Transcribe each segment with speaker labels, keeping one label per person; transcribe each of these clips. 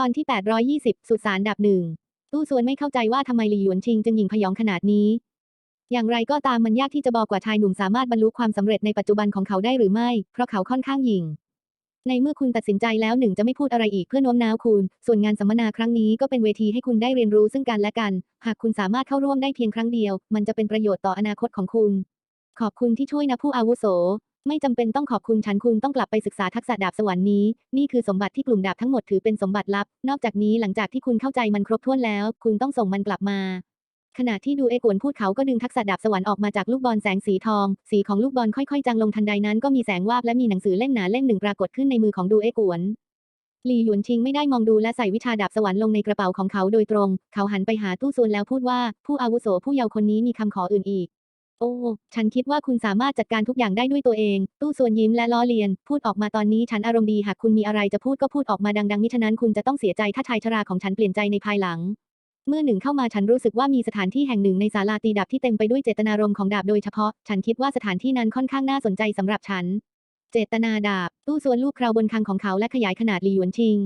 Speaker 1: ตอนที่ 820 สุสานดับหนึ่ง ตู้ซวนไม่เข้าใจว่าทำไมหลี่หยวนชิงจึงหยิ่งพยองขนาดนี้ อย่างไรก็ตามมันยากที่จะบอกว่าชายหนุ่มสามารถบรรลุความสำเร็จในปัจจุบันของเขาได้หรือไม่ เพราะเขาค่อนข้างหยิ่ง ในเมื่อคุณตัดสินใจแล้วหนึ่งจะไม่พูดอะไรอีกเพื่อโน้มน้าวคุณ ส่วนงานสัมมนาครั้งนี้ก็เป็นเวทีให้คุณได้เรียนรู้ซึ่งกันและกัน หากคุณสามารถเข้าร่วมได้เพียงครั้งเดียว มันจะเป็นประโยชน์ต่ออนาคตของคุณ ขอบคุณที่ช่วยนะผู้อาวุโส ไม่จำเป็นต้องขอบคุณฉันคุณต้องกลับไปศึกษาทักษะดาบสวรรค์นี้ นี่คือสมบัติที่กลุ่มดาบทั้งหมดถือเป็นสมบัติลับ นอกจากนี้หลังจากที่คุณเข้าใจมันครบถ้วนแล้ว คุณต้องส่งมันกลับมาขณะที่ดูเอกวนพูดเขาก็ดึงทักษะดาบสวรรค์ออกมาจากลูกบอลแสงสีทอง สีของลูกบอลค่อยๆจางลงทันใดนั้นก็มีแสงวาบและมีหนังสือเล่มหนาเล่มหนึ่งปรากฏขึ้นในมือของดูเอกวนหลี่หยวนชิงไม่ได้มองดูและใส่วิชาดาบสวรรค์ลงในกระเป๋าของเขาโดยตรง เขาหันไปหาตู้ซวนแล้วพูดว่า ผู้อาวุโสผู้เยาว์คนนี้มีคำขออื่นอีก โอ้ ฉันคิดว่าคุณสามารถจัดการทุกอย่างได้ด้วยตัวเอง ตู้ซวนยิ้มและล้อเลียน พูดออกมาตอนนี้ฉันอารมณ์ดีหากคุณมีอะไรจะพูดก็พูดออกมาดังๆมิฉะนั้นคุณจะต้องเสียใจถ้าชายชราของฉันเปลี่ยนใจในภายหลัง เมื่อหนึ่งเข้ามาฉันรู้สึกว่ามีสถานที่แห่งหนึ่งในศาลาตีดาบที่เต็มไปด้วยเจตนารมณ์ของดาบโดยเฉพาะ ฉันคิดว่าสถานที่นั้นค่อนข้างน่าสนใจสำหรับฉัน เจตนาดาบ ตู้ซวนลูกคราวบนคังของเขาและขยายขนาดลีหยวนชิง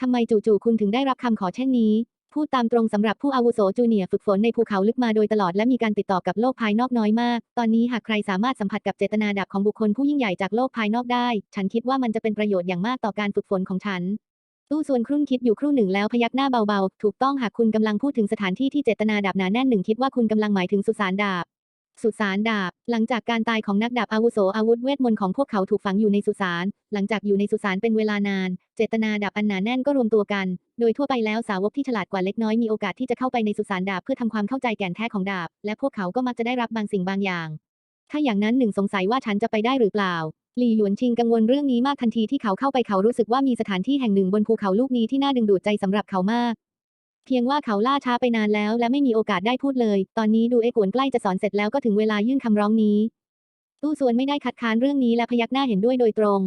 Speaker 1: ทำไมจู่ๆคุณถึงได้รับคำขอเช่นนี้ พูดตามตรงสำหรับผู้อาวุโสจูเนียฝึกฝนในภูเขาลึกมาโดยตลอดและมีการติดต่อกับโลกภายนอกน้อยมาก ตอนนี้หากใครสามารถสัมผัสกับเจตนาดาบของบุคคลผู้ยิ่งใหญ่จากโลกภายนอกได้ ฉันคิดว่ามันจะเป็นประโยชน์อย่างมากต่อการฝึกฝนของฉัน ตู้ส่วนครุ่นคิดอยู่ครู่หนึ่งแล้วพยักหน้าเบาๆ ถูกต้องหากคุณกำลังพูดถึงสถานที่ที่เจตนาดาบหนาแน่นหนึ่งคิดว่าคุณกำลังหมายถึงสุสานดาบ สุสานดาบ หลังจากการตายของนักดาบอาวุโสอาวุธเวทมนต์ของพวกเขาถูกฝังอยู่ในสุสาน หลังจากอยู่ในสุสานเป็นเวลานาน เจตนาดาบอันหนาแน่นก็รวมตัวกัน โดยทั่วไปแล้วสาวกที่ฉลาดกว่าเล็กน้อยมีโอกาสที่จะเข้าไปในสุสานดาบเพื่อทำความเข้าใจแก่นแท้ของดาบ และพวกเขาก็มักจะได้รับบางสิ่งบางอย่าง ถ้าอย่างนั้นหนึ่งสงสัยว่าฉันจะไปได้หรือเปล่าหลี่หยวนชิงกังวลเรื่องนี้มากทันทีที่เขาเข้าไปเขารู้สึกว่ามีสถานที่แห่งหนึ่งบนภูเขาลูกนี้ที่น่าดึงดูดใจสำหรับเขามาก เพียงว่าเขาล่าช้าไปนานแล้วและไม่มีโอกาสได้พูดเลย ตอนนี้ดูเอกวนใกล้จะสอนเสร็จแล้วก็ถึงเวลายื่นคำร้องนี้ ตู้ส่วนไม่ได้คัดค้านเรื่องนี้และพยักหน้าเห็นด้วยโดยตรง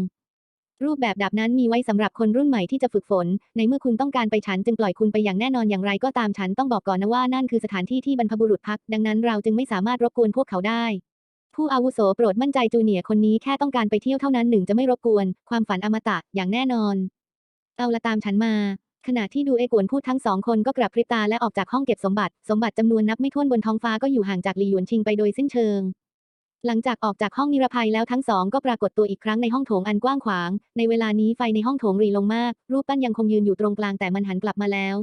Speaker 1: รูปแบบดาบนั้นมีไว้สำหรับคนรุ่นใหม่ที่จะฝึกฝน ในเมื่อคุณต้องการไปฉันจึงปล่อยคุณไปอย่างแน่นอนอย่างไรก็ตามฉันต้องบอกก่อนนะว่านั่นคือสถานที่ที่บรรพบุรุษพัก ดังนั้นเราจึงไม่สามารถรบกวนพวกเขาได้ ผู้อาวุโสโปรดมั่นใจจูเนียร์คนนี้แค่ต้องการไปเที่ยวเท่านั้นหนึ่งจะไม่รบกวน ความฝันอมตะอย่างแน่นอน เอาละตามฉันมา ขณะที่ดูเอกวนพูดทั้งสองคนก็กลับพริบตาและออกจากห้องเก็บสมบัติ สมบัติจำนวนนับไม่ถ้วนบนท้องฟ้าก็อยู่ห่างจากหลีหยวนชิงไปโดยสิ้นเชิง หลังจากออกจากห้องนิรภัยแล้วทั้งสองก็ปรากฏตัวอีกครั้งในห้องโถงอันกว้างขวาง ในเวลานี้ไฟในห้องโถงรีลงมาก รูปปั้นยังคงยืนอยู่ตรงกลางแต่มันหันกลับมาแล้ว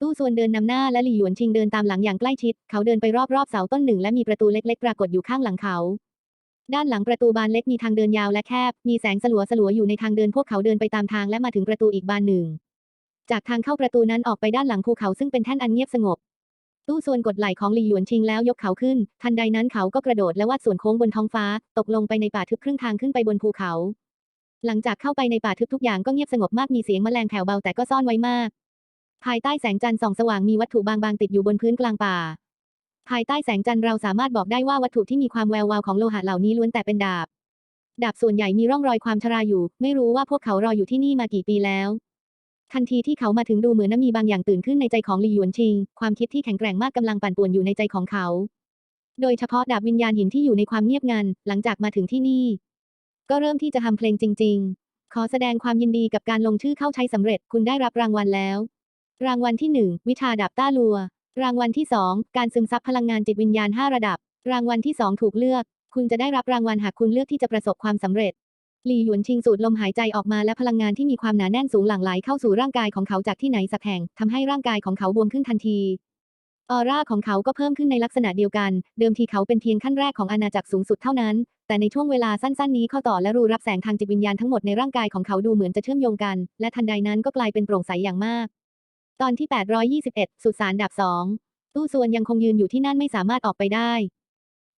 Speaker 1: ตู้ส่วนเดินนำหน้าและหลี่หยวนชิงเดินตามหลังอย่างใกล้ชิด เขาเดินไปรอบๆเสาต้นหนึ่งและมีประตูเล็กๆ ปรากฏอยู่ข้างหลังเขาด้านหลังประตูบานเล็กมีทางเดินยาวและแคบ มีแสงสลัวสลัวๆอยู่ในทางเดินพวกเขาเดินไปตามทางและมาถึงประตูอีกบานหนึ่ง จากทางเข้าประตูนั้นออกไปด้านหลังภูเขาซึ่งเป็นแท่นอันเงียบสงบ ตู้ส่วนกดไหล่ของหลี่หยวนชิงแล้วยกเขาขึ้น ทันใดนั้นเขาก็กระโดดและวาดส่วนโค้งบนท้องฟ้า ตกลงไปในป่าทึบครึ่งทางขึ้นไปบนภูเขา หลังจากเข้าไปในป่าทึบทุกอย่างก็เงียบสงบมากมีเสียงแมลงแผ่วเบาแต่ก็ซ่อนไว้มาก ภายใต้แสงจันทร์ส่องสว่างมีวัตถุบางๆติดอยู่บนพื้นกลางป่า ภายใต้แสงจันทร์เราสามารถบอกได้ว่าวัตถุที่มีความแวววาวของโลหะเหล่านี้ล้วนแต่เป็นดาบ ดาบส่วนใหญ่มีร่องรอยความชราอยู่ ไม่รู้ว่าพวกเขารออยู่ที่นี่มากี่ปีแล้ว ทันทีที่เขามาถึงดูเหมือนน้ำมีบางอย่างตื่นขึ้นในใจของหลี่หยวนชิง ความคิดที่แข็งแกร่งมากกำลังปั่นป่วนอยู่ในใจของเขา โดยเฉพาะดาบวิญญาณหินที่อยู่ในความเงียบงัน หลังจากมาถึงที่นี่ ก็เริ่มที่จะทำเพลงจริง ๆ ขอแสดงความยินดีกับการลงชื่อเข้าใช้สำเร็จ คุณได้รับรางวัลแล้ว รางวัลที่หนึ่งวิชาดาบต้าลัว รางวัลที่สองการซึมซับพลังงานจิตวิญญาณห้าระดับ รางวัลที่สองถูกเลือก คุณจะได้รับรางวัลหากคุณเลือกที่จะประสบความสำเร็จ หลี่หยวนชิงสูดลมหายใจออกมาและพลังงานที่มีความหนาแน่นสูงหลั่งไหลเข้าสู่ร่างกายของเขาจากที่ไหนสักแห่งทำให้ร่างกายของเขาบวมขึ้นทันทีออร่าของเขาก็เพิ่มขึ้นในลักษณะเดียวกัน เดิมทีเขาเป็นเพียงขั้นแรกของอาณาจักรสูงสุดเท่านั้น แต่ในช่วงเวลาสั้นๆนี้ข้อต่อและรูรับแสงทางจิตวิญญาณทั้งหมดในร่างกายของเขาดูเหมือนจะเชื่อมโยงกัน และทันใดนั้นก็กลายเป็นโปร่งใสอย่างมาก ตอนที่ 821 สุสานดับสองตู้ส่วนยังคงยืนอยู่ที่นั่นไม่สามารถออกไปได้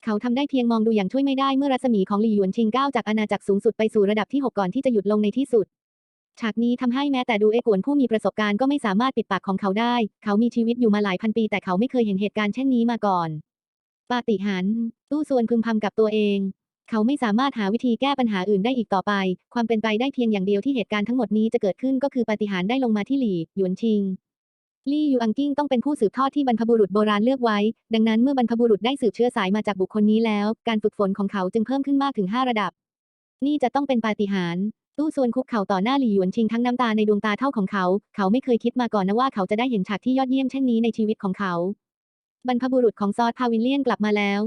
Speaker 1: เขาทำได้เพียงมองดูอย่างช่วยไม่ได้เมื่อรัศมีของหลี่หยวนชิงก้าวจากอาณาจักรสูงสุดไปสู่ระดับที่ 6 ก่อนที่จะหยุดลงในที่สุด ฉากนี้ทำให้แม้แต่ดูเอกวนผู้มีประสบการณ์ก็ไม่สามารถปิดปากของเขาได้ เขามีชีวิตอยู่มาหลายพันปีแต่เขาไม่เคยเห็นเหตุการณ์เช่นนี้มาก่อน ปาฏิหาริย์ตู้ส่วนพึมพำกับตัวเอง เขาไม่สามารถหาวิธีแก้ปัญหาอื่นได้อีกต่อไป ความเป็นไปได้เพียงอย่างเดียวที่เหตุการณ์ทั้งหมดนี้จะเกิดขึ้นก็คือปาฏิหาริย์ได้ลงมาที่หลี่หยวนชิง ลี่ยูอังกิ้งต้องเป็นผู้สืบทอดที่บรรพบุรุษโบราณเลือกไว้ ดังนั้นเมื่อบรรพบุรุษได้สืบเชื้อสายมาจากบุคคลนี้แล้ว การฝึกฝนของเขาจึงเพิ่มขึ้นมากถึง 5 ระดับ นี่จะต้องเป็นปาฏิหาริย์ตู้ซวนคุกเข่าต่อหน้าหลี่หยวนชิงทั้งน้ำตาในดวงตาเท่าของเขา เขาไม่เคยคิดมาก่อนนะว่าเขาจะได้เห็นฉากที่ยอดเยี่ยมเช่นนี้ในชีวิตของเขา บรรพบุรุษของซอสพาวิลเลียนกลับมาแล้ว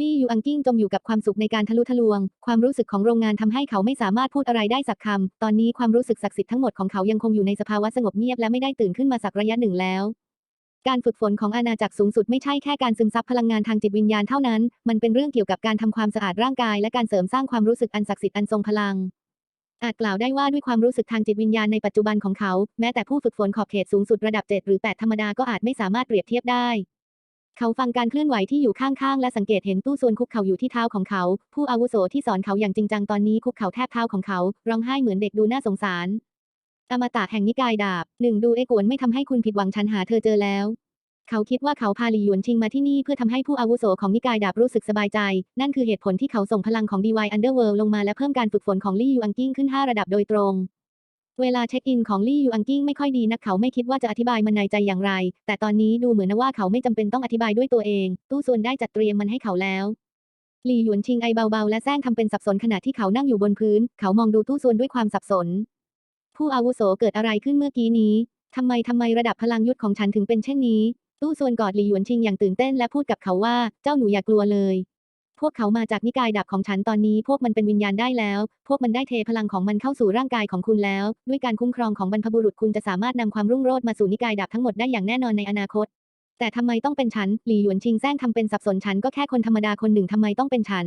Speaker 1: ลี่ยูอังกิ้งจมอยู่กับความสุขในการทะลุทะลวง ความรู้สึกของโรงงานทำให้เขาไม่สามารถพูดอะไรได้สักคำตอนนี้ความรู้สึกศักดิ์สิทธิ์ทั้งหมดของเขายังคงอยู่ในสภาวะสงบเงียบและไม่ได้ตื่นขึ้นมาสักระยะหนึ่งแล้ว การฝึกฝนของอาณาจักรสูงสุดไม่ใช่แค่การซึมซับพลังงานทางจิตวิญญาณเท่านั้น มันเป็นเรื่องเกี่ยวกับการทำความสะอาดร่างกายและการเสริมสร้างความรู้สึกอันศักดิ์สิทธิ์อันทรงพลังอาจกล่าวได้ว่าด้วยความรู้สึกทางจิตวิญญาณในปัจจุบันของเขา แม้แต่ผู้ฝึกฝนขอบเขตสูงสุดระดับ 7 หรือ 8 ธรรมดาก็อาจไม่สามารถเปรียบเทียบได้ เขาฟังการเคลื่อนไหวที่อยู่ข้างๆ และสังเกตเห็นตู้ส่วนคุกเข่าอยู่ที่เท้าของเขา ผู้อาวุโสที่สอนเขาอย่างจริงจังตอนนี้คุกเข่าแทบเท้าของเขา ร้องไห้เหมือนเด็กดูน่าสงสาร อมตะแห่งนิกายดาบหนึ่งดูเอกวนไม่ทำให้คุณผิดหวังฉันหาเธอเจอแล้ว เขาคิดว่าเขาพาหลีหยวนชิงมาที่นี่เพื่อทำให้ผู้อาวุโสของนิกายดาบรู้สึกสบายใจ นั่นคือเหตุผลที่เขาส่งพลังของ DY Underworld ลงมาและเพิ่มการฝึกฝนของลี่ยูอังกิ้งขึ้น 5 ระดับโดยตรง เวลาเช็คอินของลี่ยูอังกิ้งไม่ค่อยดีนักเขาไม่คิดว่าจะอธิบายมันในใจอย่างไร แต่ตอนนี้ดูเหมือนว่าเขาไม่จำเป็นต้องอธิบายด้วยตัวเอง ตู้ส่วนได้จัดเตรียมมันให้เขาแล้วหลี่หยวนชิงไอเบาๆ และแซงทำเป็นสับสนขณะที่เขานั่งอยู่บนพื้น เขามองดูตู้ส่วนด้วยความสับสน ผู้อาวุโสเกิดอะไรขึ้นเมื่อกี้นี้ทำไมทำไมระดับพลังยุทธของฉันถึงเป็นเช่นนี้ ตู้ส่วนกอดหลี่หยวนชิงอย่างตื่นเต้นและพูดกับเขาว่าเจ้าหนูอย่ากลัวเลย พวกเขามาจากนิกายดับของฉันตอนนี้พวกมันเป็นวิญญาณได้แล้ว พวกมันได้เทพลังของมันเข้าสู่ร่างกายของคุณแล้ว ด้วยการคุ้มครองของบรรพบุรุษคุณจะสามารถนำความรุ่งโรจน์มาสู่นิกายดับทั้งหมดได้อย่างแน่นอนในอนาคต แต่ทำไมต้องเป็นฉัน หลี่หยวนชิงแซงทำเป็นสับสนฉันก็แค่คนธรรมดาคนหนึ่งทำไมต้องเป็นฉัน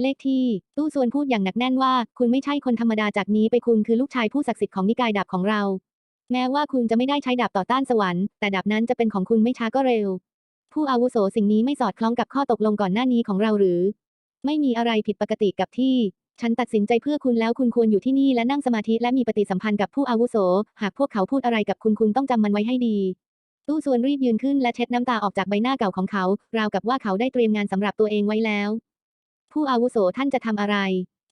Speaker 1: เลขที่ ตู้ส่วนพูดอย่างหนักแน่นว่า คุณไม่ใช่คนธรรมดาจากนี้ไปคุณคือลูกชายผู้ศักดิ์สิทธิ์ของนิกายดับของเรา แม้ว่าคุณจะไม่ได้ใช้ดาบต่อต้านสวรรค์แต่ดาบนั้นจะเป็นของคุณไม่ช้าก็เร็ว ผู้อาวุโสสิ่งนี้ไม่สอดคล้องกับข้อตกลงก่อนหน้านี้ของเราหรือ ไม่มีอะไรผิดปกติกับที่ ฉันตัดสินใจเพื่อคุณแล้วคุณควรอยู่ที่นี่และนั่งสมาธิและมีปฏิสัมพันธ์กับผู้อาวุโส หากพวกเขาพูดอะไรกับคุณคุณต้องจำมันไว้ให้ดีตู้ส่วนรีบยืนขึ้นและเช็ดน้ำตาออกจากใบหน้าเก่าของเขา ราวกับว่าเขาได้เตรียมงานสำหรับตัวเองไว้แล้ว ผู้อาวุโสท่านจะทำอะไร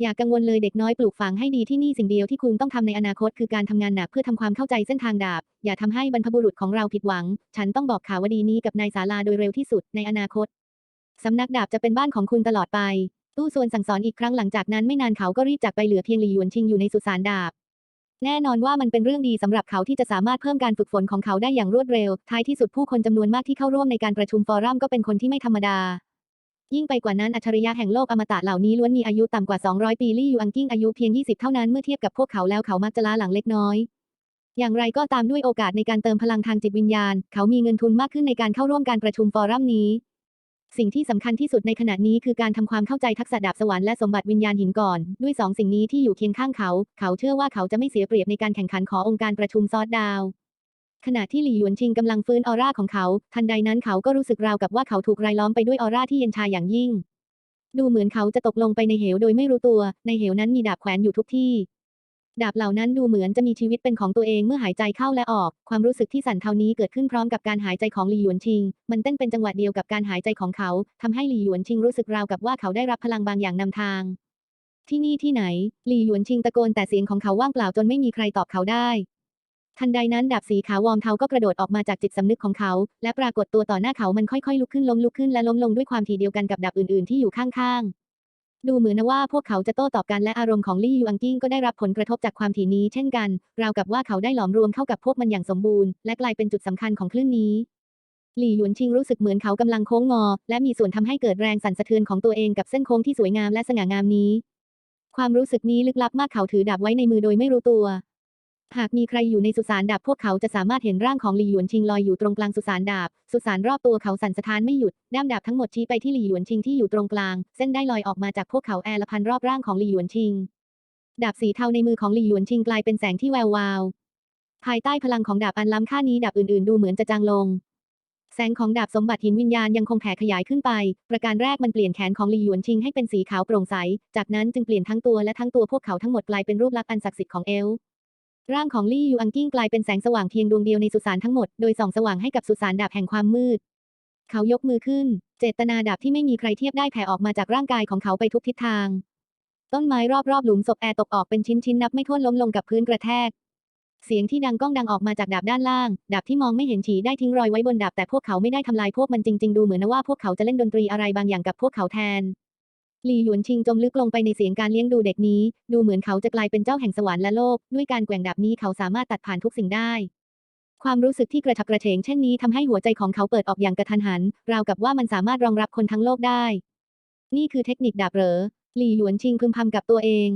Speaker 1: อย่ากกังวลเลยเด็กน้อยปลูกฝังให้ดีที่นี่สิ่งเดียวที่คุณต้องทำในอนาคตคือการทำงานหนักเพื่อทำความเข้าใจเส้นทางดาบ อย่าทำให้บรรพบุรุษของเราผิดหวัง ฉันต้องบอกข่าวดีนี้กับนายศาลาโดยเร็วที่สุดในอนาคตสำนักดาบจะเป็นบ้านของคุณตลอดไป ตู้ส่วนสั่งสอนอีกครั้งหลังจากนั้นไม่นานเขาก็รีบจากไปเหลือเพียงหลี่หยวนชิงอยู่ในสุสานดาบ แน่นอนว่ามันเป็นเรื่องดีสำหรับเขาที่จะสามารถเพิ่มการฝึกฝนของเขาได้อย่างรวดเร็ว ท้ายที่สุดผู้คนจำนวนมากที่เข้าร่วมในการประชุมฟอรัมก็เป็นคนที่ไม่ธรรมดา ยิ่งไปกว่านั้นอัจฉริยะแห่งโลกอมตะเหล่านี้ล้วนมีอายุต่ำกว่า 200 ปีลี่ยูอังกิ้งอายุเพียง 20 เท่านั้นเมื่อเทียบกับพวกเขาแล้วเขามักจะล้าหลังเล็กน้อย อย่างไรก็ตามด้วยโอกาสในการเติมพลังทางจิตวิญญาณ เขามีเงินทุนมากขึ้นในการเข้าร่วมการประชุมฟอรัมนี้ สิ่งที่สำคัญที่สุดในขณะนี้คือการทำความเข้าใจทักษะดาบสวรรค์และสมบัติวิญญาณหินก่อน ด้วยสองสิ่งนี้ที่อยู่เคียงข้างเขา เขาเชื่อว่าเขาจะไม่เสียเปรียบในการแข่งขันขององค์การประชุมซอสดาว ขณะที่หลี่หยวนชิงกำลังฟื้นออร่าของเขา ทันใดนั้นเขาก็รู้สึกราวกับว่าเขาถูกรายล้อมไปด้วยออร่าที่เย็นชาอย่างยิ่ง ดูเหมือนเขาจะตกลงไปในเหวโดยไม่รู้ตัว ในเหวนั้นมีดาบแขวนอยู่ทุกที่ ดาบเหล่านั้นดูเหมือนจะมีชีวิตเป็นของตัวเองเมื่อหายใจเข้าและออก ความรู้สึกที่สั่นเทานี้เกิดขึ้นพร้อมกับการหายใจของหลี่หยวนชิง มันเต้นเป็นจังหวะเดียวกับการหายใจของเขาทำให้หลี่หยวนชิงรู้สึกราวกับว่าเขาได้รับพลังบางอย่างนำทาง ที่นี่ที่ไหน หลี่หยวนชิงตะโกนแต่เสียงของเขาว่างเปล่าจนไม่มีใครตอบเขาได้ ทันใดนั้นดาบสีขาววอมเทาก็กระโดดออกมาจากจิตสำนึกของเขา และปรากฏตัวต่อหน้าเขามันค่อยๆลุกขึ้นล้มลุกขึ้นและล้มลงด้วยความทีเดียวกันกับดาบอื่นๆที่อยู่ข้างๆ ดูเหมือนนะว่าพวกเขาจะโต้ตอบกันและอารมณ์ของลี่ยูอังกิ้งก็ได้รับผลกระทบจากความถี่นี้เช่นกัน ราวกับว่าเขาได้หลอมรวมเข้ากับพวกมันอย่างสมบูรณ์และกลายเป็นจุดสำคัญของคลื่นนี้หลี่หยวนชิงรู้สึกเหมือนเขากำลังโค้งงอ และมีส่วนทำให้เกิดแรงสั่นสะเทือนของตัวเองกับเส้นโค้งที่สวยงามและสง่างามนี้ ความรู้สึกนี้ลึกลับมากเขาถือดาบไว้ในมือโดยไม่รู้ตัว หากมีใครอยู่ในสุสานดาบพวกเขาจะสามารถเห็นร่างของหลี่หยวนชิงลอยอยู่ตรงกลางสุสานดาบ สุสานรอบตัวเขาสั่นสะท้านไม่หยุดด้ามดาบทั้งหมดชี้ไปที่หลี่หยวนชิงที่อยู่ตรงกลาง เส้นได้ลอยออกมาจากพวกเขาแอร์ละพันรอบร่างของหลี่หยวนชิง ดาบสีเทาในมือของหลี่หยวนชิงกลายเป็นแสงที่แวววาว ภายใต้พลังของดาบอันล้ำค่านี้ดาบอื่นๆ ดูเหมือนจะจางลง แสงของดาบสมบัติหินวิญญาณยังคงแผ่ขยายขึ้นไป ประการแรกมันเปลี่ยนแขนของหลี่หยวนชิงให้เป็นสีขาวโปร่งใส จากนั้นจึงเปลี่ยนทั้งตัวและทั้งตัวพวกเขาทั้งหมดกลายเป็นรูปลักษณ์อันศักดิ์สิทธิ์ของเอลฟ์ ร่างของลี่ยูอังกิ้งกลายเป็นแสงสว่างเพียงดวงเดียวในสุสานทั้งหมด โดยส่องสว่างให้กับสุสานดาบแห่งความมืด เขายกมือขึ้น เจตนาดาบที่ไม่มีใครเทียบได้แผ่ออกมาจากร่างกายของเขาไปทุกทิศทาง ต้นไม้รอบๆหลุมศพแอร์ตกออกเป็นชิ้นๆนับไม่ถ้วนล้มลงกับพื้นกระแทก เสียงที่ดังก้องดังออกมาจากดาบด้านล่าง ดาบที่มองไม่เห็นฉีได้ทิ้งรอยไว้บนดาบแต่พวกเขาไม่ได้ทำลายพวกมันจริง ๆ ดูเหมือนนะว่าพวกเขาจะเล่นดนตรีอะไรบางอย่างกับพวกเขาแทน หลี่หยวนชิงจมลึกลงไปในเสียงการเลี้ยงดูเด็กนี้ ดูเหมือนเขาจะกลายเป็นเจ้าแห่งสวรรค์และโลก ด้วยการแกว่งดาบนี้เขาสามารถตัดผ่านทุกสิ่งได้ ความรู้สึกที่กระฉับกระเฉงเช่นนี้ทำให้หัวใจของเขาเปิดออกอย่างกระทันหัน ราวกับว่ามันสามารถรองรับคนทั้งโลกได้ นี่คือเทคนิคดาบเหรอ หลี่หยวนชิงพึมพำกับตัวเอง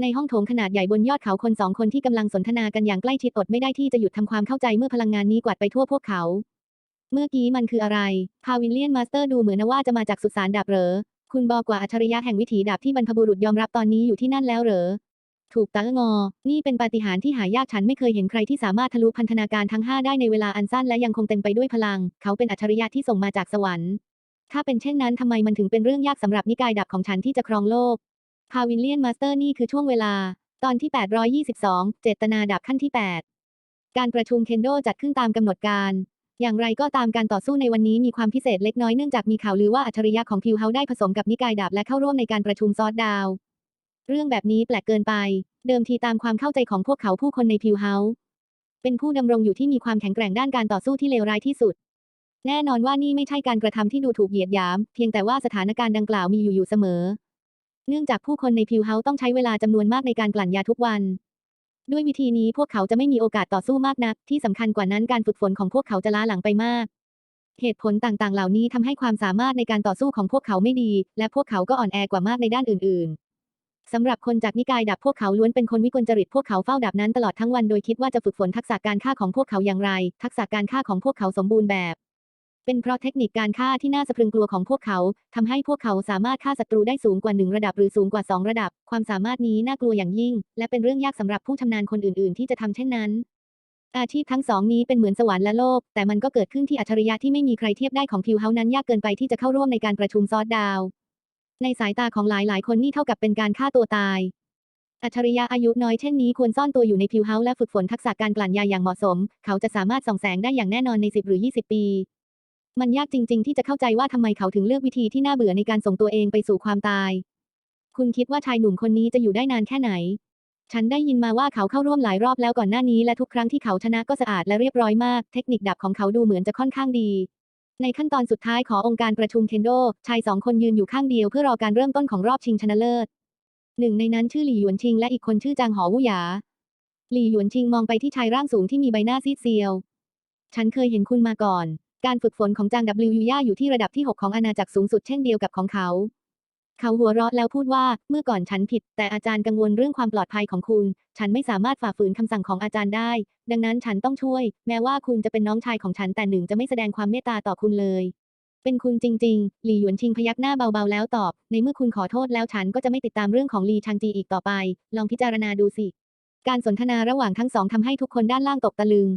Speaker 1: ในห้องโถงขนาดใหญ่บนยอดเขาคนสองคนที่กำลังสนทนากันอย่างใกล้ชิดอดไม่ได้ที่จะหยุดทำความเข้าใจเมื่อพลังงานนี้กวาดไปทั่วพวกเขา เมื่อกี้มันคืออะไร พาวิลเลียนมาสเตอร์ดูเหมือนว่าจะมาจากสุสานดาบเหรอ คุณบอกว่าอัจฉริยะแห่งวิถีดาบที่บรรพบุรุษยอมรับตอนนี้อยู่ที่นั่นแล้วเหรอ ถูกตางอ นี่เป็นปาฏิหาริย์ที่หายากฉันไม่เคยเห็นใครที่สามารถทะลุพันธนาการทั้ง5ได้ในเวลาอันสั้นและยังคงเต็มไปด้วยพลัง เขาเป็นอัจฉริยะที่ส่งมาจากสวรรค์ ถ้าเป็นเช่นนั้นทำไมมันถึงเป็นเรื่องยากสำหรับนิกายดาบของฉันที่จะครองโลก พาวิลเลียนมาสเตอร์นี่คือช่วงเวลา ตอนที่ 822 เจตนาดาบขั้นที่ 8 การประชุมเคนโดจัดขึ้นตามกำหนดการ อย่างไรก็ตามการต่อสู้ในวันนี้มีความพิเศษเล็กน้อยเนื่องจากมีข่าวลือว่าอัจฉริยะของพิวเฮาได้ผสมกับนิกายดาบและเข้าร่วมในการประชุมซอสดาว เรื่องแบบนี้แปลกเกินไป เดิมทีตามความเข้าใจของพวกเขาผู้คนในพิวเฮาเป็นผู้ดำรงอยู่ที่มีความแข็งแกร่งด้านการต่อสู้ที่เลวร้ายที่สุด แน่นอนว่านี่ไม่ใช่การกระทำที่ดูถูกเหยียดหยาม เพียงแต่ว่าสถานการณ์ดังกล่าวมีอยู่อยู่เสมอ เนื่องจากผู้คนในพิวเฮาต้องใช้เวลาจำนวนมากในการกลั่นยาทุกวัน ด้วยวิธีนี้พวกเขาจะไม่มีโอกาสต่อสู้มากนัก ที่สำคัญกว่านั้นการฝึกฝนของพวกเขาจะล้าหลังไปมาก เหตุผลต่างๆ เหล่านี้ทำให้ความสามารถในการต่อสู้ของพวกเขาไม่ดี และพวกเขาก็อ่อนแอกว่ามากในด้านอื่น ๆ สำหรับคนจากนิกายดาบพวกเขาล้วนเป็นคนวิกลจริตพวกเขาเฝ้าดาบนั้นตลอดทั้งวันโดยคิดว่าจะฝึกฝนทักษะการฆ่าของพวกเขาอย่างไร ทักษะการฆ่าของพวกเขาสมบูรณ์แบบ เป็นเพราะเทคนิคการฆ่าที่น่าสะพรึงกลัวของพวกเขาทำให้พวกเขาสามารถฆ่าศัตรูได้สูงกว่าหนึ่งระดับหรือสูงกว่าสองระดับ ความสามารถนี้น่ากลัวอย่างยิ่ง และเป็นเรื่องยากสำหรับผู้ชำนาญคนอื่น ๆ ที่จะทำเช่นนั้น อาชีพทั้งสองนี้เป็นเหมือนสวรรค์และโลก แต่มันก็เกิดขึ้นที่อัจฉริยะที่ไม่มีใครเทียบได้ของพิวเฮานั้นยากเกินไปที่จะเข้าร่วมในการประชุมซอสดาว ในสายตาของหลาย ๆ คนนี่เท่ากับเป็นการฆ่าตัวตายอัจฉริยะอายุน้อยเช่นนี้ควรซ่อนตัวอยู่ในพิวเฮาและฝึกฝนทักษะการกลั่นยาอย่างเหมาะสม เขาจะสามารถส่องแสงได้อย่างแน่นอนใน 10 หรือ 20 ปี มันยากจริง ๆ ที่จะเข้าใจว่าทำไมเขาถึงเลือกวิธีที่น่าเบื่อในการส่งตัวเองไปสู่ความตาย คุณคิดว่าชายหนุ่มคนนี้จะอยู่ได้นานแค่ไหน ฉันได้ยินมาว่าเขาเข้าร่วมหลายรอบแล้วก่อนหน้านี้และทุกครั้งที่เขาชนะก็สะอาดและเรียบร้อยมาก เทคนิคดับของเขาดูเหมือนจะค่อนข้างดี ในขั้นตอนสุดท้ายขององค์การประชุมเคนโด ชายสองคนยืนอยู่ข้างเดียวเพื่อรอการเริ่มต้นของรอบชิงชนะเลิศ หนึ่งในนั้นชื่อหลี่หยวนชิง และอีกคนชื่อจางหอวูหยา หลี่หยวนชิงมองไปที่ชายร่างสูงที่มีใบหน้าซีดเซียว ฉันเคยเห็นคุณมาก่อน การฝึกฝนของจาง W ยูย่าอยู่ที่ระดับที่ 6 ของอาณาจักรสูงสุดเช่นเดียวกับของเขา เขาหัวเราะแล้วพูดว่า เมื่อก่อนฉันผิด แต่อาจารย์กังวลเรื่องความปลอดภัยของคุณ ฉันไม่สามารถฝ่าฝืนคำสั่งของอาจารย์ได้ ดังนั้นฉันต้องช่วย แม้ว่าคุณจะเป็นน้องชายของฉันแต่หนึ่งจะไม่แสดงความเมตตาต่อคุณเลย เป็นคุณจริง ๆ หลี่หยวนชิงพยักหน้าเบาๆแล้วตอบ ในเมื่อคุณขอโทษแล้วฉันก็จะไม่ติดตามเรื่องของลีชางจีอีกต่อไป ลองพิจารณาดูสิ การสนทนาระหว่างทั้งสองทำให้ทุกคนด้านล่างตกตะลึง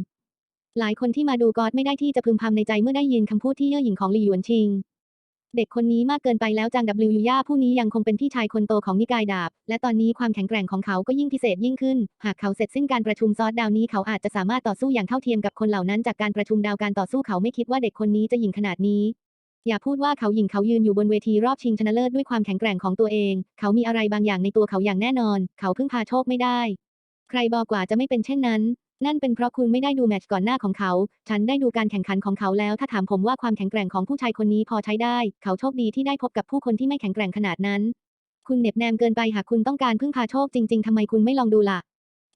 Speaker 1: หลายคนที่มาดูกอดไม่ได้ที่จะพึมพำในใจเมื่อได้ยินคำพูดที่เย่อหยิ่งของหลี่หยวนชิง เด็กคนนี้มากเกินไปแล้วจาง W ยูย่าผู้นี้ยังคงเป็นพี่ชายคนโตของนิกายดาบ และตอนนี้ความแข็งแกร่งของเขาก็ยิ่งพิเศษยิ่งขึ้น หากเขาเสร็จสิ้นการประชุมซอสดาวนี้เขาอาจจะสามารถต่อสู้อย่างเท่าเทียมกับคนเหล่านั้นจากการประชุมดาวการต่อสู้เขาไม่คิดว่าเด็กคนนี้จะหยิ่งขนาดนี้อย่าพูดว่าเขาหยิ่งเขายืนอยู่บนเวทีรอบชิงชนะเลิศด้วยความแข็งแกร่งของตัวเอง เขามีอะไรบางอย่างในตัวเขาอย่างแน่นอน เขาพึ่งพาโชคไม่ได้ ใครบอกว่าจะไม่เป็นเช่นนั้น นั่นเป็นเพราะคุณไม่ได้ดูแมตช์ก่อนหน้าของเขา ฉันได้ดูการแข่งขันของเขาแล้ว ถ้าถามผมว่าความแข็งแกร่งของผู้ชายคนนี้พอใช้ได้ เขาโชคดีที่ได้พบกับผู้คนที่ไม่แข็งแกร่งขนาดนั้น คุณเหน็บแนมเกินไปหากคุณต้องการพึ่งพาโชคจริง ๆทำไมคุณไม่ลองดูล่ะ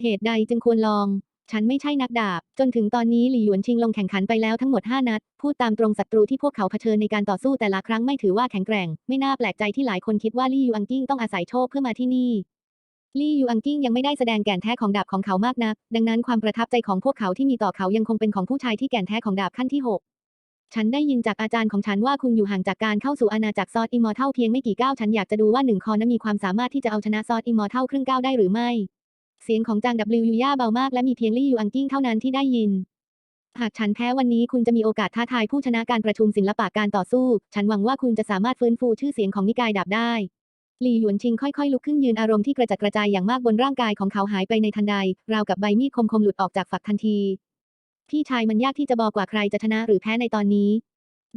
Speaker 1: เหตุใดจึงควรลอง ฉันไม่ใช่นักดาบ จนถึงตอนนี้หลี่หยวนชิงลงแข่งขันไปแล้วทั้งหมด 5 นัด พูดตามตรงศัตรูที่พวกเขาเผชิญในการต่อสู้แต่ละครั้งไม่ถือว่าแข็งแกร่ง ไม่น่าแปลกใจที่หลายคนคิดว่าลี่ยูอังกิ้งต้องอาศัยโชคเพื่อมาที่นี่ ลี่ยูอังกิ้งยังไม่ได้แสดงแก่นแท้ของดาบของเขามากนัก ดังนั้นความประทับใจของพวกเขาที่มีต่อเขายังคงเป็นของผู้ชายที่แก่นแท้ของดาบขั้นที่ 6 ฉันได้ยินจากอาจารย์ของฉันว่าคุณอยู่ห่างจากการเข้าสู่อาณาจักรซอสอิมมอร์เทลเพียงไม่กี่ก้าวฉันอยากจะดูว่าหนึ่งคอนั้นมีความสามารถที่จะเอาชนะซอสอิมมอร์เทลครึ่งก้าวได้หรือไม่ เสียงของจาง W ยูย่าเบามากและมีเพียงลี่ยูอังกิ้งเท่านั้นที่ได้ยินหากฉันแพ้วันนี้คุณจะมีโอกาสท้าทายผู้ชนะการประชุมศิลปะการต่อสู้ ฉันหวังว่าคุณจะสามารถฟื้นฟูชื่อเสียงของนิกายดาบได้ หลี่หยวนชิงค่อยๆ ลุกขึ้นยืนอารมณ์ที่กระจัดกระจายอย่างมากบนร่างกายของเขาหายไปในทันใด ราวกับใบมีดคมๆหลุดออกจากฝักทันที พี่ชายมันยากที่จะบอกว่าใครจะชนะหรือแพ้ในตอนนี้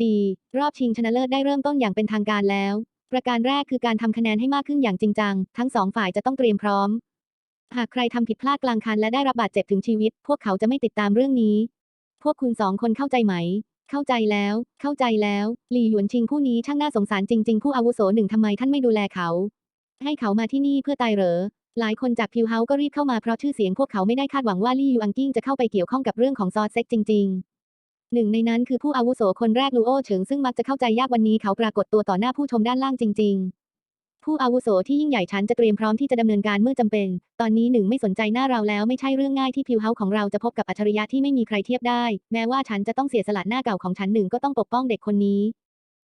Speaker 1: ดี รอบชิงชนะเลิศได้เริ่มต้นอย่างเป็นทางการแล้ว ประการแรกคือการทำคะแนนให้มากขึ้นอย่างจริงจัง ทั้งสองฝ่ายจะต้องเตรียมพร้อม หากใครทำผิดพลาดกลางคันและได้รับบาดเจ็บถึงชีวิต พวกเขาจะไม่ติดตามเรื่องนี้ พวกคุณสองคนเข้าใจไหม เข้าใจแล้ว เข้าใจแล้วหลี่หยวนชิงผู้นี้ช่างน่าสงสารจริง ๆ ผู้อาวุโสหนึ่งทำไมท่านไม่ดูแลเขา ให้เขามาที่นี่เพื่อตายเหรอ หลายคนจากพิวเฮาก็รีบเข้ามาเพราะชื่อเสียงพวกเขาไม่ได้คาดหวังว่าลี่ยูอังกิ้งจะเข้าไปเกี่ยวข้องกับเรื่องของซอสเซ็กจริง ๆ หนึ่งในนั้นคือผู้อาวุโสคนแรกลูโอเฉิงซึ่งมักจะเข้าใจยากวันนี้เขาปรากฏตัวต่อหน้าผู้ชมด้านล่างจริง ๆ ผู้อาวุโสที่ยิ่งใหญ่ฉันจะเตรียมพร้อมที่จะดำเนินการเมื่อจำเป็น ตอนนี้หนึ่งไม่สนใจหน้าเราแล้วไม่ใช่เรื่องง่ายที่พิวเฮาของเราจะพบกับอัจฉริยะที่ไม่มีใครเทียบได้ แม้ว่าฉันจะต้องเสียสละหน้าเก่าของฉันหนึ่งก็ต้องปกป้องเด็กคนนี้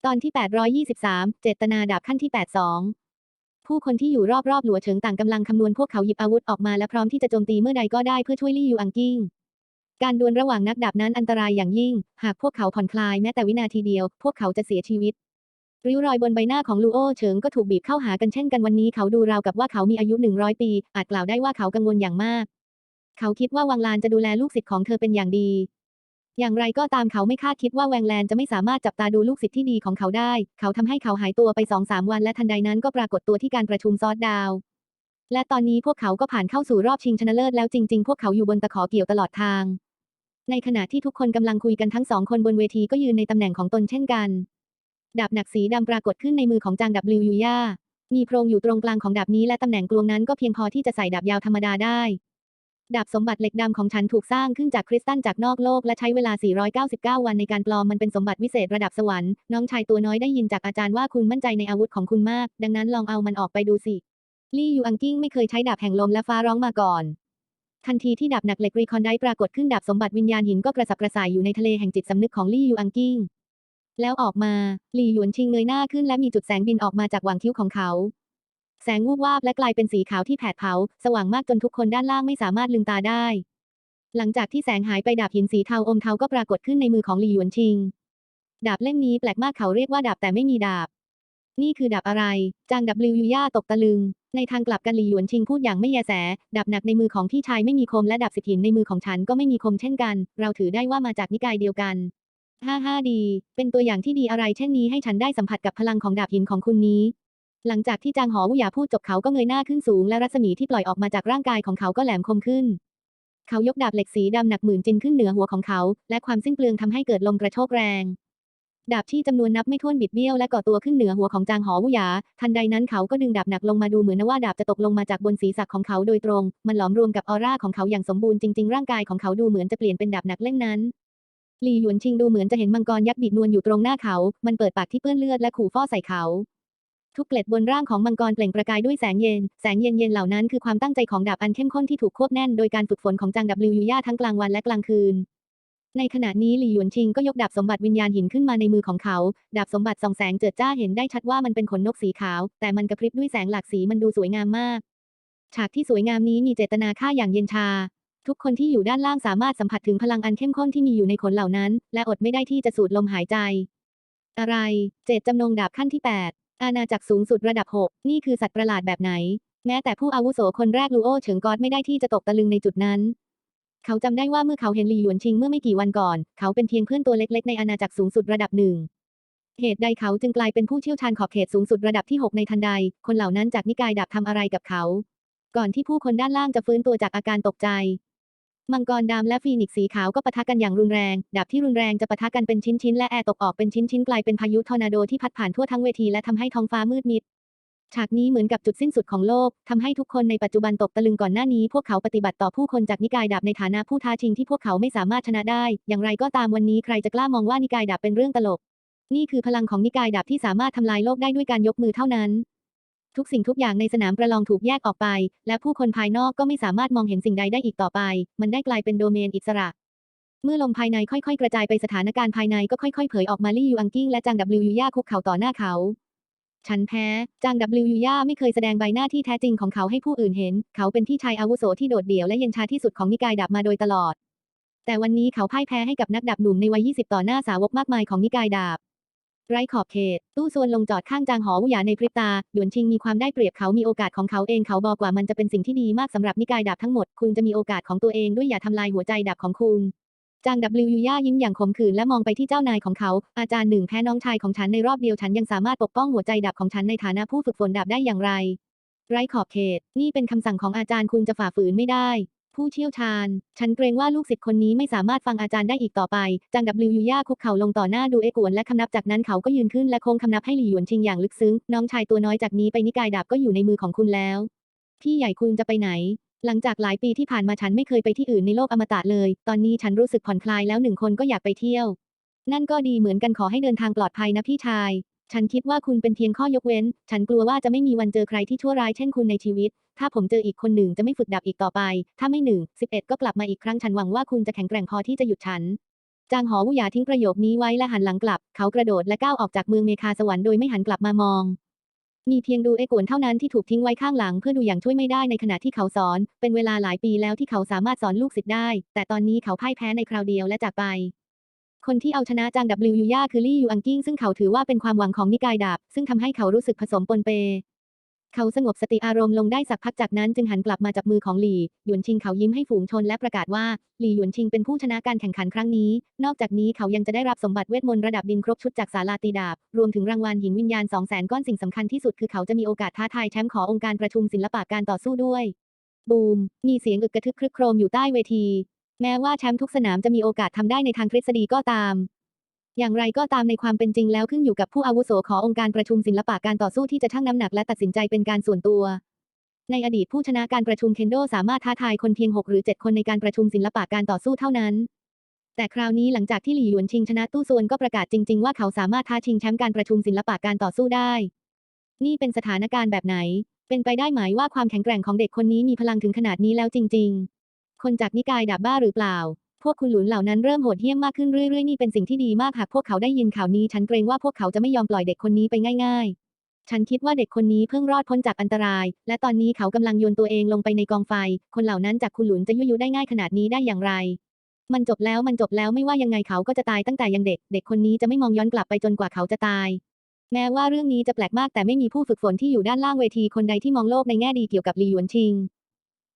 Speaker 1: ตอนที่ 823 เจตนาดาบขั้นที่ 82ผู้คนที่อยู่รอบๆ หลัวเฉิงต่างกำลังคำนวณพวกเขาหยิบอาวุธออกมาและพร้อมที่จะโจมตีเมื่อใดก็ได้เพื่อช่วยลี่ยูอังกิ้ง การดวลระหว่างนักดาบนั้นอันตรายอย่างยิ่ง หากพวกเขาผ่อนคลายแม้แต่วินาทีเดียว พวกเขาจะเสียชีวิต ริ้วรอยบนใบหน้าของลูโอเฉิงก็ถูกบีบเข้าหากันเช่นกันวันนี้เขาดูราวกับว่าเขามีอายุ 100 ปี อาจกล่าวได้ว่าเขากังวลอย่างมาก เขาคิดว่าวังลานจะดูแลลูกศิษย์ของเธอเป็นอย่างดี อย่างไรก็ตามเขาไม่คาดคิดว่าแวงแลนจะไม่สามารถจับตาดูลูกศิษย์ที่ดีของเขาได้ เขาทำให้เขาหายตัวไปสองสามวันและทันใดนั้นก็ปรากฏตัวที่การประชุมซอสดาว และตอนนี้พวกเขาก็ผ่านเข้าสู่รอบชิงชนะเลิศแล้วจริง ๆ พวกเขาอยู่บนตะขอเกี่ยวตลอดทาง ในขณะที่ทุกคนกำลังคุยกันทั้งสองคนบนเวทีก็ยืนในตำแหน่งของตนเช่นกัน ดาบหนักสีดำปรากฏขึ้นในมือของจางดับลิวยูย่า มีโพรงอยู่ตรงกลางของดาบนี้และตำแหน่งกลวงนั้นก็เพียงพอที่จะใส่ดาบยาวธรรมดาได้ ดาบสมบัติเหล็กดำของฉันถูกสร้างขึ้นจากคริสตัลจากนอกโลกและใช้เวลา 499 วันในการปลอมมันเป็นสมบัติวิเศษระดับสวรรค์ น้องชายตัวน้อยได้ยินจากอาจารย์ว่าคุณมั่นใจในอาวุธของคุณมาก ดังนั้นลองเอามันออกไปดูสิ ลี่ยูอังกิ้งไม่เคยใช้ดาบแห่งลมและฟ้าร้องมาก่อนทันทีที่ดาบหนักเหล็กรีคอนได้ปรากฏขึ้นดาบสมบัติวิญญาณหินก็กระสับกระส่ายอยู่ในทะเลแห่งจิตสำนึกของลี่ยูอังกิ้ง แล้วออกมา หลี่หยวนชิงเงยหน้าขึ้นและมีจุดแสงบินออกมาจากหว่างคิ้วของเขา แสงวูบวาบและกลายเป็นสีขาวที่แผดเผา สว่างมากจนทุกคนด้านล่างไม่สามารถลืมตาได้ หลังจากที่แสงหายไปดาบหินสีเทาอมเทาก็ปรากฏขึ้นในมือของหลี่หยวนชิง ดาบเล่มนี้แปลกมากเขาเรียกว่าดาบแต่ไม่มีดาบ นี่คือดาบอะไร จางดับลิวยูย่าตกตะลึง ในทางกลับกันหลี่หยวนชิงพูดอย่างไม่แยแส ดาบหนักในมือของพี่ชายไม่มีคมและดาบสิบหินในมือของฉันก็ไม่มีคมเช่นกัน เราถือได้ว่ามาจากนิกายเดียวกัน ห้าห้าดี เป็นตัวอย่างที่ดีอะไรเช่นนี้ให้ฉันได้สัมผัสกับพลังของดาบหินของคุณนี้ หลังจากที่จางหอวุหยาพูดจบเขาก็เงยหน้าขึ้นสูงและรัศมีที่ปล่อยออกมาจากร่างกายของเขาก็แหลมคมขึ้น เขายกดาบเหล็กสีดำหนักหมื่นจินขึ้นเหนือหัวของเขา และความสิ้นเปลืองทำให้เกิดลมกระโชกแรง ดาบที่จำนวนนับไม่ถ้วนบิดเบี้ยวและก่อตัวขึ้นเหนือหัวของจางหอวุหยา ทันใดนั้นเขาก็ดึงดาบหนักลงมาดูเหมือนว่าดาบจะตกลงมาจากบนศีรษะของเขาโดยตรง มันหลอมรวมกับออร่าของเขาอย่างสมบูรณ์จริงๆร่างกายของเขาดูเหมือนจะเปลี่ยนเป็นดาบหนักเล่มนั้น หลี่หยวนชิงดูเหมือนจะเห็นมังกรยักษ์บิดนวลอยู่ตรงหน้าเขา มันเปิดปากที่เปื้อนเลือดและขู่ฟ้อใส่เขาทุกเกล็ดบนร่างของมังกรเปล่งประกายด้วยแสงเย็น แสงเย็นเย็นเหล่านั้นคือความตั้งใจของดาบอันเข้มข้นที่ถูกควบแน่นโดยการฝึกฝนของจางดับลิวยูย่าทั้งกลางวันและกลางคืน ในขณะนี้หลี่หยวนชิงก็ยกดาบสมบัติวิญญาณหินขึ้นมาในมือของเขา ดาบสมบัติส่องแสงเจิดจ้าเห็นได้ชัดว่ามันเป็นขนนกสีขาว แต่มันกระพริบด้วยแสงหลากสีมันดูสวยงามมาก ฉากที่สวยงามนี้มีเจตนาฆ่าอย่างเย็นชา ทุกคนที่อยู่ด้านล่างสามารถสัมผัสถึงพลังอันเข้มข้นที่มีอยู่ในขนเหล่านั้น และอดไม่ได้ที่จะสูดลมหายใจ อะไร เจตจำนงดาบขั้นที่ 8 อาณาจักรสูงสุดระดับ 6 นี่คือสัตว์ประหลาดแบบไหน แม้แต่ผู้อาวุโสคนแรกลูโอเฉิงกอดไม่ได้ที่จะตกตะลึงในจุดนั้น เขาจำได้ว่าเมื่อเขาเห็นหลีหยวนชิงเมื่อไม่กี่วันก่อน เขาเป็นเพียงเพื่อนตัวเล็กๆ ในอาณาจักรสูงสุดระดับหนึ่งเหตุใดเขาจึงกลายเป็นผู้เชี่ยวชาญขอบเขตสูงสุดระดับที่ 6 ในทันใด คนเหล่านั้นจากนิกายดาบทำอะไรกับเขา ก่อนที่ผู้คนด้านล่างจะฟื้นตัวจากอาการตกใจ มังกรดำและฟีนิกซ์สีขาวก็ปะทะกันอย่างรุนแรง ดาบที่รุนแรงจะปะทะกันเป็นชิ้นๆ และแอร์ตกออกเป็นชิ้นๆ กลายเป็นพายุทอร์นาโดที่พัดผ่านทั่วทั้งเวทีและทำให้ท้องฟ้ามืดมิด ฉากนี้เหมือนกับจุดสิ้นสุดของโลกทำให้ทุกคนในปัจจุบันตกตะลึงก่อนหน้านี้ พวกเขาปฏิบัติต่อผู้คนจากนิกายดาบในฐานะผู้ท้าชิงที่พวกเขาไม่สามารถชนะได้ อย่างไรก็ตามวันนี้ใครจะกล้ามองว่านิกายดาบเป็นเรื่องตลก นี่คือพลังของนิกายดาบที่สามารถทำลายโลกได้ด้วยการยกมือเท่านั้น ทุกสิ่งทุกอย่างในสนามประลองถูกแยกออกไป และผู้คนภายนอกก็ไม่สามารถมองเห็นสิ่งใดได้อีกต่อไป มันได้กลายเป็นโดเมนอิสระ เมื่อลมภายในค่อยๆ กระจายไปสถานการณ์ภายในก็ค่อยๆ เผยออกมาลี่ยูอังกิ้งและจางดับลิวยูย่าคุกเข่าต่อหน้าเขา ฉันแพ้ จางดับลิวยูย่าไม่เคยแสดงใบหน้าที่แท้จริงของเขาให้ผู้อื่นเห็น เขาเป็นพี่ชายอาวุโสที่โดดเดี่ยวและเย็นชาที่สุดของนิกายดาบมาโดยตลอด แต่วันนี้เขาพ่ายแพ้ให้กับนักดาบหนุ่มในวัย 20 ต่อหน้าสาวกมากมายของนิกายดาบ ไร้ขอบเขต ตู้ส่วนลงจอดข้างจางหอวุหยาในพริบตาหยวนชิงมีความได้เปรียบเขามีโอกาสของเขาเองเขาบอกว่ามันจะเป็นสิ่งที่ดีมากสำหรับนิกายดาบทั้งหมด คุณจะมีโอกาสของตัวเองด้วยอย่าทำลายหัวใจดาบของคุณจางดับลิวยูย่ายิ้มอย่างขมขื่นและมองไปที่เจ้านายของเขา อาจารย์หนึ่งแพ้น้องชายของฉันในรอบเดียวฉันยังสามารถปกป้องหัวใจดาบของฉันในฐานะผู้ฝึกฝนดาบได้อย่างไร ไร้ขอบเขต นี่เป็นคำสั่งของอาจารย์คุณจะฝ่าฝืนไม่ได้ ผู้เชี่ยวชาญ ฉันเกรงว่าลูกศิษย์คนนี้ไม่สามารถฟังอาจารย์ได้อีกต่อไป จางดับลิวยูย่าคุกเข่าลงต่อหน้าดูเอกวนและคำนับจากนั้นเขาก็ยืนขึ้นและโค้งคำนับให้หลี่หยวนชิงอย่างลึกซึ้ง น้องชายตัวน้อยจากนี้ไปนิกายดาบก็อยู่ในมือของคุณแล้ว พี่ใหญ่คุณจะไปไหน หลังจากหลายปีที่ผ่านมาฉันไม่เคยไปที่อื่นในโลกอมตะเลย ตอนนี้ฉันรู้สึกผ่อนคลายแล้วหนึ่งคนก็อยากไปเที่ยว นั่นก็ดีเหมือนกันขอให้เดินทางปลอดภัยนะพี่ชาย ฉันคิดว่าคุณเป็นเพียงข้อยกเว้น ฉันกลัวว่าจะไม่มีวันเจอใครที่ชั่วร้ายเช่นคุณในชีวิต ถ้าผมเจออีกคนหนึ่งจะไม่ฝึกดับอีกต่อไป ถ้าไม่หนึ่งสิบเอ็ดก็กลับมาอีกครั้งฉันหวังว่าคุณจะแข็งแกร่งพอที่จะหยุดฉันจางหอวุหยาทิ้งประโยคนี้ไว้และหันหลังกลับ เขากระโดดและก้าวออกจากเมืองเมคาสวรรค์โดยไม่หันกลับมามอง มีเพียงดูเอกวนเท่านั้นที่ถูกทิ้งไว้ข้างหลังเพื่อดูอย่างช่วยไม่ได้ในขณะที่เขาสอน เป็นเวลาหลายปีแล้วที่เขาสามารถสอนลูกศิษย์ได้ แต่ตอนนี้เขาพ่ายแพ้ในคราวเดียวและจากไป คนที่เอาชนะจางดับลิวยูย่าคือลี่ยูอังกิ้งซึ่งเขาถือว่าเป็นความหวังของนิกายดาบ ซึ่งทำให้เขารู้สึกผสมปนเป เขาสงบสติอารมณ์ลงได้สักพักจากนั้นจึงหันกลับมาจับมือของหลี่หยวนชิงเขายิ้มให้ฝูงชนและประกาศว่าหลี่หยวนชิงเป็นผู้ชนะการแข่งขันครั้งนี้ นอกจากนี้เขายังจะได้รับสมบัติเวทมนต์ระดับดินครบชุดจากศาลาตีดาบ รวมถึงรางวัลหินวิญญาณ2 0 0 0 0 0ก้อนสิ่งสำคัญที่สุดคือเขาจะมีโอกาสท้าทายแชมป์ขององค์การประชุมศิลปะการต่อสู้ด้วย บูม มีเสียงอึกกระทึกครึกโครมอยู่ใต้เวที แม้ว่าแชมป์ทุกสนามจะมีโอกาสทำได้ในทางทฤษฎีก็ตาม อย่างไรก็ตามในความเป็นจริงแล้วขึ้นอยู่กับผู้อาวุโสขององค์การประชุมศิลปะการต่อสู้ที่จะชั่งน้ำหนักและตัดสินใจเป็นการส่วนตัว ในอดีตผู้ชนะการประชุมเคนโดสามารถท้าทายคนเพียง 6 หรือ 7 คนในการประชุมศิลปะการต่อสู้เท่านั้น แต่คราวนี้หลังจากที่หลี่หยวนชิงชนะตู้ซวนก็ประกาศจริง ๆ ว่าเขาสามารถท้าชิงแชมป์การประชุมศิลปะการต่อสู้ได้ นี่เป็นสถานการณ์แบบไหน เป็นไปได้ไหมว่าความแข็งแกร่งของเด็กคนนี้มีพลังถึงขนาดนี้แล้วจริง ๆ คนจากนิกายดาบบ้าหรือเปล่า พวกคุณหลุนเหล่านั้นเริ่มโหดเหี้ยมมากขึ้นเรื่อยๆนี่เป็นสิ่งที่ดีมากหากพวกเขาได้ยินข่าวนี้ ฉันเกรงว่าพวกเขาจะไม่ยอมปล่อยเด็กคนนี้ไปง่าย ๆ ฉันคิดว่าเด็กคนนี้เพิ่งรอดพ้นจากอันตราย และตอนนี้เขากำลังโยนตัวเองลงไปในกองไฟ คนเหล่านั้นจากคุณหลุนจะยุยยุได้ง่ายขนาดนี้ได้อย่างไร มันจบแล้วมันจบแล้วไม่ว่ายังไงเขาก็จะตายตั้งแต่ยังเด็ก เด็กคนนี้จะไม่มองย้อนกลับไปจนกว่าเขาจะตายแม้ว่าเรื่องนี้จะแปลกมากแต่ไม่มีผู้ฝึกฝนที่อยู่ด้านล่างเวทีคนใดที่มองโลกในแง่ดีเกี่ยวกับหลีหยวนชิง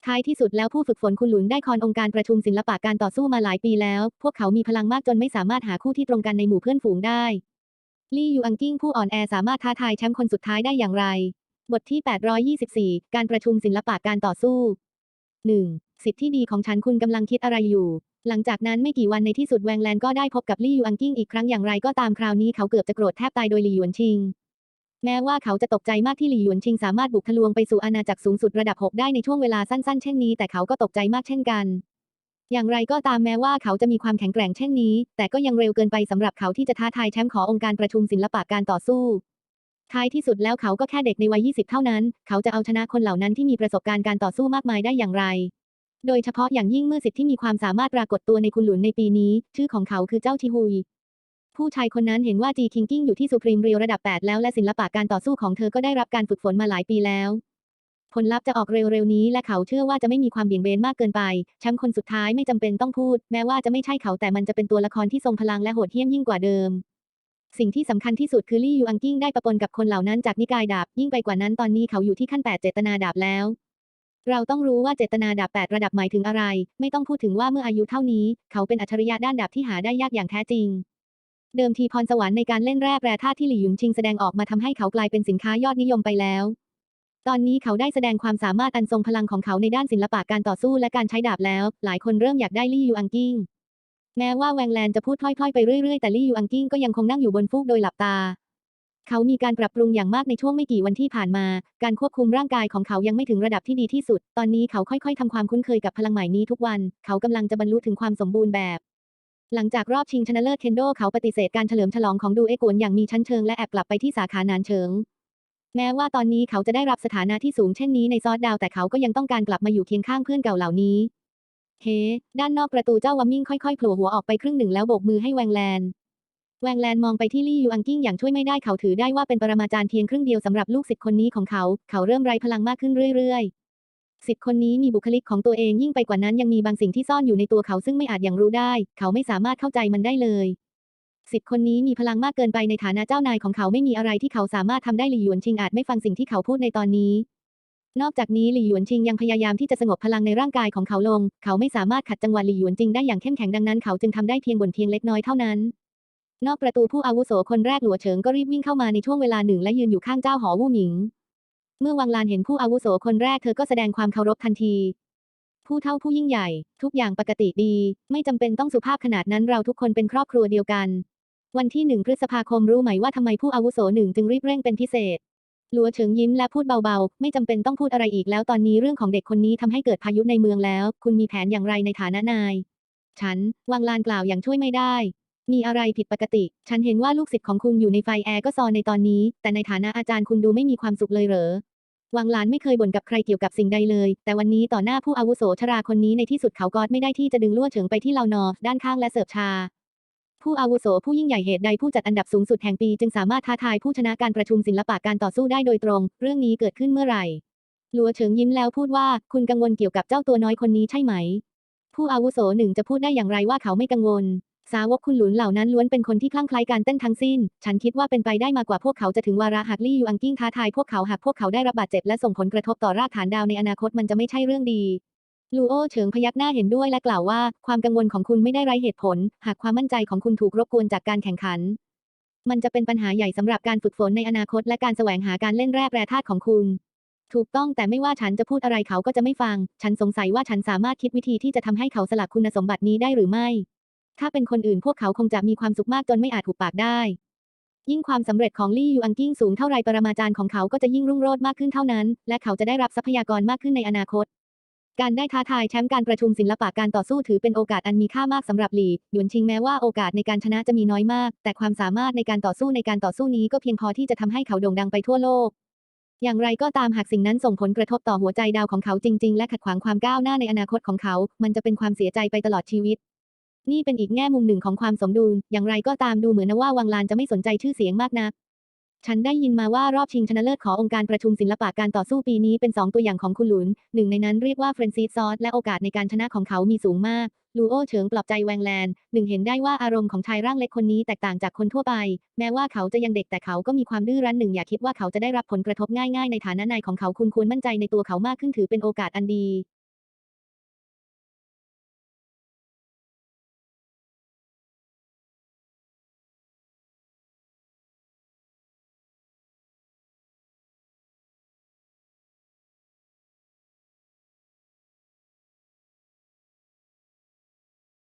Speaker 1: ท้ายที่สุดแล้วผู้ฝึกฝนคุณหลุนได้คอนองค์การประชุมศิลปะการต่อสู้มาหลายปีแล้ว พวกเขามีพลังมากจนไม่สามารถหาคู่ที่ตรงกันในหมู่เพื่อนฝูงได้ลี่ยูอังกิ้งผู้อ่อนแอสามารถท้าทายแชมป์คนสุดท้ายได้อย่างไร บทที่ 824 การประชุมศิลปะการต่อสู้ 1. สิทธิ์ที่ดีของฉันคุณกำลังคิดอะไรอยู่ หลังจากนั้นไม่กี่วันในที่สุดแวงแลนก็ได้พบกับลี่ยูอังกิ้งอีกครั้งอย่างไรก็ตามคราวนี้เขาเกือบจะโกรธแทบตายโดยหลี่หยวนชิง แม้ว่าเขาจะตกใจมากที่หลี่หยวนชิงสามารถบุกทะลวงไปสู่อาณาจักรสูงสุดระดับ 6 ได้ในช่วงเวลาสั้นๆ เช่นนี้ แต่เขาก็ตกใจมากเช่นกัน อย่างไรก็ตามแม้ว่าเขาจะมีความแข็งแกร่งเช่นนี้ แต่ก็ยังเร็วเกินไปสำหรับเขาที่จะท้าทายแชมป์ขององค์การประชุมศิลปะการต่อสู้ท้ายที่สุดแล้วเขาก็แค่เด็กในวัย 20 เท่านั้น เขาจะเอาชนะคนเหล่านั้นที่มีประสบการณ์การต่อสู้มากมายได้อย่างไร โดยเฉพาะอย่างยิ่งเมื่อสิทธิ์ที่มีความสามารถปรากฏตัวในคุณหลุนในปีนี้ ชื่อของเขาคือเจ้าชิฮุย ผู้ชายคนนั้นเห็นว่าจีคิงกิ้งอยู่ที่สุพรีมเรียวระดับ 8 แล้วและศิลปะการต่อสู้ของเธอก็ได้รับการฝึกฝนมาหลายปีแล้ว ผลลัพธ์จะออกเร็วๆนี้และเขาเชื่อว่าจะไม่มีความเบี่ยงเบนมากเกินไปแชมป์คนสุดท้ายไม่จำเป็นต้องพูด แม้ว่าจะไม่ใช่เขาแต่มันจะเป็นตัวละครที่ทรงพลังและโหดเหี้ยมยิ่งกว่าเดิม สิ่งที่สำคัญที่สุดคือลี่ยูอังกิ้งได้ประปนกับคนเหล่านั้นจากนิกายดาบ ยิ่งไปกว่านั้นตอนนี้เขาอยู่ที่ขั้น 8 เจตนาดาบแล้วเราต้องรู้ว่าเจตนาดาบ 8 ระดับหมายถึงอะไร ไม่ต้องพูดถึงว่าเมื่ออายุเท่านี้ เขาเป็นอัจฉริยะด้านดาบที่หาได้ยากอย่างแท้จริง เดิมทีพรสวรรค์ในการเล่นแร่แปรธาตุที่หลี่หยุนชิงแสดงออกมาทำให้เขากลายเป็นสินค้ายอดนิยมไปแล้ว ตอนนี้เขาได้แสดงความสามารถอันทรงพลังของเขาในด้านศิลปะการต่อสู้และการใช้ดาบแล้ว หลายคนเริ่มอยากได้ลี่ยูอังกิ้ง แม้ว่าแวงแลนจะพูดพล่อยๆไปเรื่อยๆ แต่ลี่ยูอังกิ้งก็ยังคงนั่งอยู่บนฟูกโดยหลับตา เขามีการปรับปรุงอย่างมากในช่วงไม่กี่วันที่ผ่านมา การควบคุมร่างกายของเขายังไม่ถึงระดับที่ดีที่สุด ตอนนี้เขาค่อยๆทำความคุ้นเคยกับพลังใหม่นี้ทุกวัน เขากำลังจะบรรลุถึงความสมบูรณ์แบบ หลังจากรอบชิงชนะเลิศเคนโดเขาปฏิเสธการเฉลิมฉลองของดูเอกวนอย่างมีชั้นเชิงและแอบกลับไปที่สาขานานเฉิง แม้ว่าตอนนี้เขาจะได้รับสถานะที่สูงเช่นนี้ในซอสดาวแต่เขาก็ยังต้องการกลับมาอยู่เคียงข้างเพื่อนเก่าเหล่านี้ เฮ ด้านนอกประตูเจ้าวัมมิ่งค่อยๆโผล่หัวออกไปครึ่งหนึ่งแล้วโบกมือให้แวงแลนแวงแลนมองไปที่ลี่ยูอังกิ้งอย่างช่วยไม่ได้เขาถือได้ว่าเป็นปรมาจารย์เพียงครึ่งเดียวสำหรับลูกศิษย์คนนี้ของเขา เขาเริ่มไร้พลังมากขึ้นเรื่อยๆ ศิษย์คนนี้มีบุคลิกของตัวเองยิ่งไปกว่านั้นยังมีบางสิ่งที่ซ่อนอยู่ในตัวเขาซึ่งไม่อาจอย่างรู้ได้ เขาไม่สามารถเข้าใจมันได้เลยศิษย์คนนี้มีพลังมากเกินไปในฐานะเจ้านายของเขาไม่มีอะไรที่เขาสามารถทำได้หลี่หยวนชิงอาจไม่ฟังสิ่งที่เขาพูดในตอนนี้ นอกจากนี้หลี่หยวนชิงยังพยายามที่จะสงบพลังในร่างกายของเขาลง เขาไม่สามารถขัดจังหวะหลี่หยวนจิงได้อย่างเข้มแข็งดังนั้นเขาจึงทำได้เพียงบ่นเพียงเล็กน้อยเท่านั้น นอกประตูผู้อาวุโสคนแรกหลัวเฉิงก็รีบวิ่งเข้ามาในช่วงเวลาหนึ่งและยืนอยู่ข้างเจ้าหอวู่หมิง เมื่อวังลานเห็นผู้อาวุโสคนแรกเธอก็แสดงความเคารพทันที ผู้เฒ่าผู้ยิ่งใหญ่ ทุกอย่างปกติดี ไม่จำเป็นต้องสุภาพขนาดนั้นเราทุกคนเป็นครอบครัวเดียวกัน วันที่หนึ่งพฤษภาคมรู้ไหมว่าทำไมผู้อาวุโสหนึ่งจึงรีบเร่งเป็นพิเศษหลัวเฉิงยิ้มและพูดเบาๆ ไม่จำเป็นต้องพูดอะไรอีกแล้วตอนนี้เรื่องของเด็กคนนี้ทำให้เกิดพายุในเมืองแล้ว คุณมีแผนอย่างไรในฐานะนาย ฉันวางลานกล่าวอย่างช่วยไม่ได้ มีอะไรผิดปกติ ฉันเห็นว่าลูกศิษย์ของคุณอยู่ในไฟแอร์ก็ซอนในตอนนี้ แต่ในฐานะอาจารย์คุณดูไม่มีความสุขเลยเหรอ วังหลานไม่เคยบ่นกับใครเกี่ยวกับสิ่งใดเลย แต่วันนี้ต่อหน้าผู้อาวุโสชราคนนี้ในที่สุดเขากอดไม่ได้ที่จะดึงลั่วเฉิงไปที่เลานอด้านข้างและเสิร์ฟชา ผู้อาวุโสผู้ยิ่งใหญ่เหตุใดผู้จัดอันดับสูงสุดแห่งปีจึงสามารถท้าทายผู้ชนะการประชุมศิลปะการต่อสู้ได้โดยตรง เรื่องนี้เกิดขึ้นเมื่อไหร่ลัวเฉิงยิ้มแล้วพูดว่าคุณกังวลเกี่ยวกับเจ้าตัวน้อยคนนี้ใช่ไหม ผู้อาวุโสหนึ่งจะพูดได้อย่างไรว่าเขาไม่กังวล สาวกคุณหลุนเหล่านั้นล้วนเป็นคนที่คลั่งไคล้การเต้นทั้งสิ้น ฉันคิดว่าเป็นไปได้มากกว่าพวกเขาจะถึงวาระหากลี่ยูอังกิ้งท้าทายพวกเขาหากพวกเขาได้รับบาดเจ็บและส่งผลกระทบต่อรากฐานดาวในอนาคตมันจะไม่ใช่เรื่องดีลูโอเฉิงพยักหน้าเห็นด้วยและกล่าวว่า ความกังวลของคุณไม่ได้ไร้เหตุผล หากความมั่นใจของคุณถูกรบกวนจากการแข่งขัน มันจะเป็นปัญหาใหญ่สำหรับการฝึกฝนในอนาคตและการแสวงหาการเล่นแร่แปรธาตุของคุณ ถูกต้องแต่ไม่ว่าฉันจะพูดอะไรเขาก็จะไม่ฟัง ฉันสงสัยว่าฉันสามารถคิดวิธีที่จะทำให้เขาสลักคุณสมบัตินี้ได้หรือไม่ ถ้าเป็นคนอื่นพวกเขาคงจะมีความสุขมากจนไม่อาจหุบปากได้ ยิ่งความสำเร็จของลี่ยูอังกิ้งสูงเท่าไรปรมาจารย์ของเขาก็จะยิ่งรุ่งโรจน์มากขึ้นเท่านั้น และเขาจะได้รับทรัพยากรมากขึ้นในอนาคต การได้ท้าทายแชมป์การประชุมศิลปะการต่อสู้ถือเป็นโอกาสอันมีค่ามากสำหรับหลี่หยวนชิงแม้ว่าโอกาสในการชนะจะมีน้อยมาก แต่ความสามารถในการต่อสู้ในการต่อสู้นี้ก็เพียงพอที่จะทำให้เขาโด่งดังไปทั่วโลกอย่างไรก็ตามหากสิ่งนั้นส่งผลกระทบต่อหัวใจดาวของเขาจริง ๆ และขัดขวางความก้าวหน้าในอนาคตของเขา มันจะเป็นความเสียใจไปตลอดชีวิต นี่เป็นอีกแง่มุมหนึ่งของความสมดุล อย่างไรก็ตามดูเหมือนนะว่าวังลานจะไม่สนใจชื่อเสียงมากนัก ฉันได้ยินมาว่ารอบชิงชนะเลิศขององค์การประชุมศิลปะการต่อสู้ปีนี้เป็น 2 ตัวอย่างของคุณหลุน หนึ่งในนั้นเรียกว่าเฟรนซิสซอสและโอกาสในการชนะของเขามีสูงมาก ลูโอเฉิงปลอบใจแวงแลนหนึ่งเห็นได้ว่าอารมณ์ของชายร่างเล็กคนนี้แตกต่างจากคนทั่วไป แม้ว่าเขาจะยังเด็กแต่เขาก็มีความดื้อรั้นหนึ่งอย่าคิดว่าเขาจะได้รับผลกระทบง่ายๆ ในฐานะนายของเขาคุณควรมั่นใจในตัวเขามากขึ้นถือเป็นโอกาสอันดี